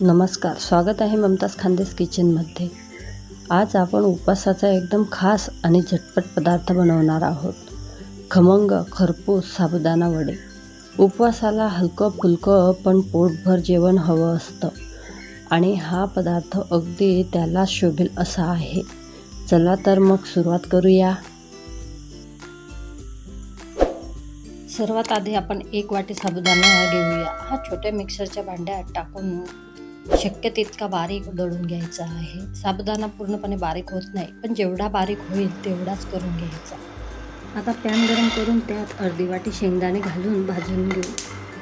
नमस्कार स्वागत आहे ममताज खानदेस किचनमध्ये आज आपण उपवासाचा एकदम खास आणि झटपट पदार्थ बनवणार आहोत. खमंग खरपूस साबुदाणा वडे. उपवासाला हलकं फुलकं पण पोटभर जेवण हवं असतं. आणि हा पदार्थ अगदी त्याला शोभेल असा आहे. चला तर मग सुरुवात करूया. सर्वात आधी आपण एक वाटी साबुदाणा घेऊया. हा छोट्या मिक्सरच्या भांड्यात टाकून शक्य तितका बारीक दळून घ्यायचा आहे. साबुदाणा पूर्णपणे बारीक होत नाही पण जेवढा बारीक होईल तेवढाच करून घ्यायचा. आता पॅन गरम करून त्यात अर्धी वाटी शेंगदाणे घालून भाजून घेऊ.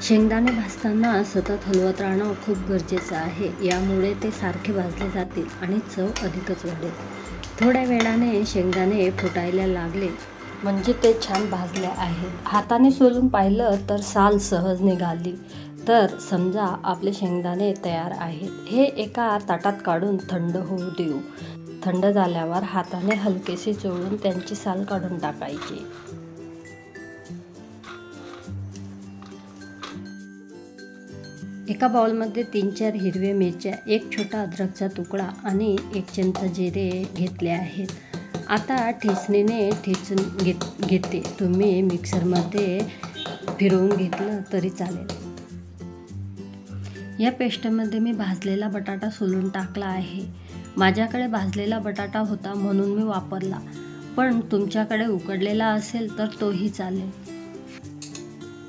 शेंगदाणे भाजताना सतत हलवत राहणं खूप गरजेचं आहे. यामुळे ते सारखे भाजले जातील आणि चव अधिकच वाढेल. थोड्या वेळाने शेंगदाणे फुटायला लागले म्हणजे ते छान भाजले आहे हाताने सोलून पाहिलं तर साल सहज निघाली. तर समजा आपले शेंगदाणे तयार आहेत. हे एका ताटात काढून थंड होऊ देऊ. थंड झाल्यावर हाताने हलकेसे चोळून त्यांची साल काढून टाकायची. एका बाउलमध्ये तीन चार हिरव्या मिरच्या एक छोटा अद्रकचा तुकडा आणि एक चमचा जिरे घेतले आहेत. आता ठेचणीने ठेचून घेत घेते. तुम्ही मिक्सरमध्ये फिरवून घेतलं तरी चालेल. या पेस्टमध्ये मी भाजलेला बटाटा सोलून टाकला आहे. माझ्याकडे भाजलेला बटाटा होता म्हणून मी वापरला. पण तुमच्याकडे उकडलेला असेल तर तोही चालेल.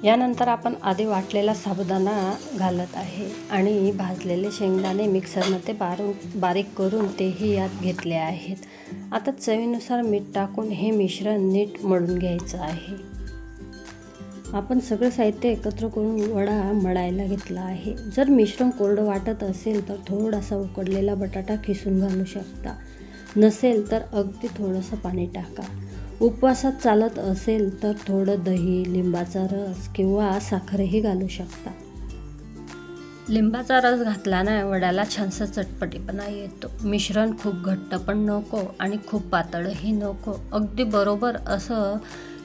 यानंतर आपण आधी वाटलेला साबुदाणा घालत आहे आणि भाजलेले शेंगदाणे मिक्सरमध्ये बारून बारीक करून तेही यात घेतले आहेत. आता चवीनुसार मीठ टाकून हे मिश्रण नीट मळून घ्यायचं आहे. आपण सगळं साहित्य एकत्र करून वडा मळायला घेतला आहे. जर मिश्रण कोरडं वाटत असेल तर थोडासा उकडलेला बटाटा खिसून घालू शकता. नसेल तर अगदी थोडंसं पाणी टाका. उपवासात चालत असेल तर थोडं दही लिंबाचा रस किंवा साखरही घालू शकता. लिंबाचा रस घातल्याने वड्याला छानसा चटपटीपणा येतो. मिश्रण खूप घट्ट पण नको आणि खूप पातळही नको. अगदी बरोबर असं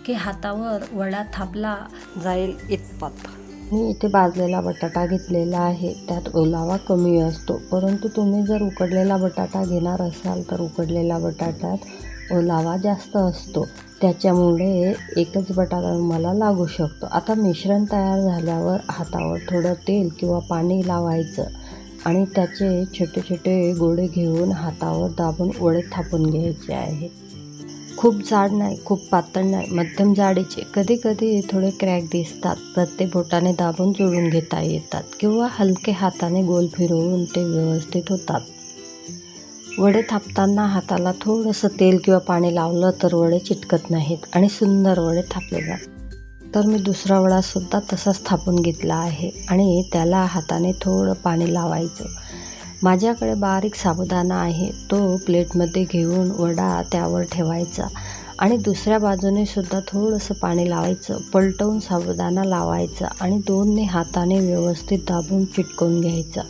की हातावर वडा थापला जाईल इतपत. मी इथे भाजलेला बटाटा घेतलेला आहे. त्यात ओलावा कमी असतो. परंतु तुम्ही जर उकडलेला बटाटा घेणार असाल तर उकडलेल्या बटाट्यात ओलावा जास्त असतो. त्याच्यामुळे एकच बटाटा मला लागू शकतो. आता मिश्रण तयार झाल्यावर हातावर थोडं तेल किंवा पाणी लावायचं आणि त्याचे छोटे छोटे गोळे घेऊन हातावर दाबून वडे थापून घ्यायचे आहेत खूप जाड नाही खूप पातळ नाही मध्यम जाडीचे कधी कधी थोडे क्रॅक दिसतात तर ते बोटाने दाबून जोडून घेता येतात किंवा हलके हाताने गोल फिरवून ते व्यवस्थित होतात. वडे थापताना हाताला थोडंसं तेल किंवा पाणी लावलं तर वडे चिटकत नाहीत आणि सुंदर वडे थापले जातात. तर मी दुसरा वडासुद्धा तसाच थापून घेतला आहे आणि त्याला हाताने थोडं पाणी लावायचं. माझ्याकडे बारीक साबुदाणा आहे तो प्लेटमध्ये घेऊन वडा त्यावर ठेवायचा आणि दुसऱ्या बाजूने सुद्धा थोडंसं पाणी लावायचं पलटवून साबुदाणा लावायचा आणि दोन्ही हाताने व्यवस्थित दाबून चिटकवून घ्यायचा.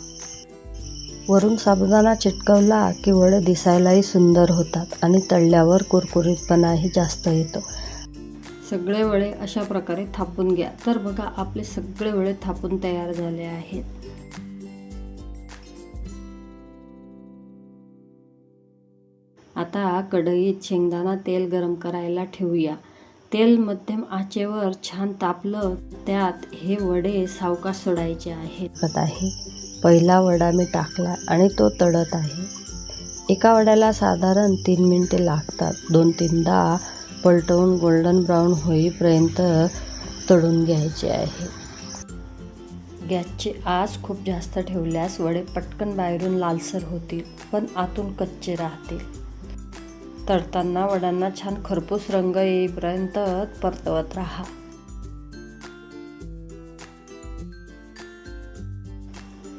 वरून साबुदाणा चिटकवला की वडे दिसायलाही सुंदर होतात आणि तळल्यावर कुरकुरीतपणाही जास्त येतो. सगळे वडे अशा प्रकारे थापून घ्या. तर बघा आपले सगळे वडे थापून तयार झाले आहेत. आता कढईत शेंगदाणा तेल गरम करायला ठेवूया. तेल मध्यम आचेवर छान तापलं त्यात हे वडे सावकाश सोडायचे आहेत. आहे. पहिला वडा मी टाकला आणि तो तळत आहे. एका वड्याला साधारण तीन मिनटे लागतात. दोन तीनदा पलटवून गोल्डन ब्राऊन होईपर्यंत तळून घ्यायचे आहे. गॅसची आस खूप जास्त ठेवल्यास वडे पटकन बाहेरून लालसर होतील पण आतून कच्चे राहतील. तळताना वड्यांना छान खरपूस रंग येईपर्यंत परतवत राहा.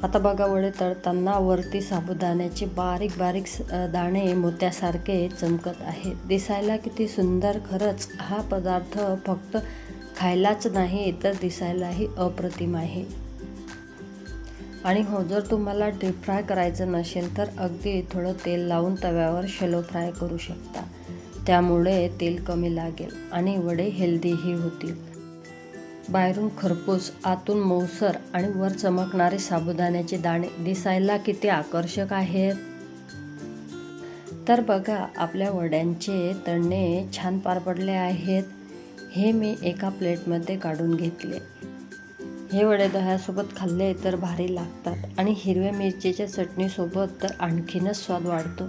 आता बघा वडे तळताना वरती साबुदाण्याचे बारीक बारीक दाणे मोत्यासारखे चमकत आहेत. दिसायला किती सुंदर खरंच हा पदार्थ फक्त खायलाच नाही तर दिसायलाही अप्रतिम आहे. आणि हो जर तुम्हाला डीप फ्राय करायचं नसेल तर अगदी थोडं तेल लावून तव्यावर शेलो फ्राय करू शकता. त्यामुळे तेल कमी लागेल आणि वडे हेल्दीही होतील. बाहेरून खरपूस आतून मऊसर आणि वर चमकणारे साबुदाण्याचे दाणे दिसायला किती आकर्षक आहेत. तर बघा आपल्या वड्यांचे तळणे छान पार पडले आहेत. हे मी एका प्लेटमध्ये काढून घेतले. हे वडे दह्यासोबत खाल्ले तर भारी लागतात. आणि हिरव्या मिरचीच्या चटणीसोबत तर आणखीनच स्वाद वाढतो.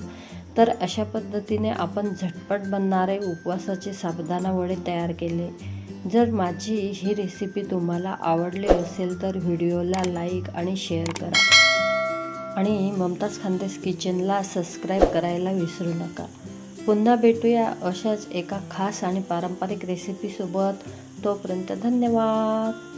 तर अशा पद्धतीने आपण झटपट बनणारे उपवासाचे साबुदाणा वडे तयार केले. जर माझी ही रेसिपी तुम्हाला आवडली असेल तर व्हिडिओला लाईक आणि शेअर करा. आणि ममताज खानदेस किचनला सबस्क्राईब करायला विसरू नका. पुन्हा भेटूया अशाच एका खास आणि पारंपरिक रेसिपीसोबत तोपर्यंत धन्यवाद.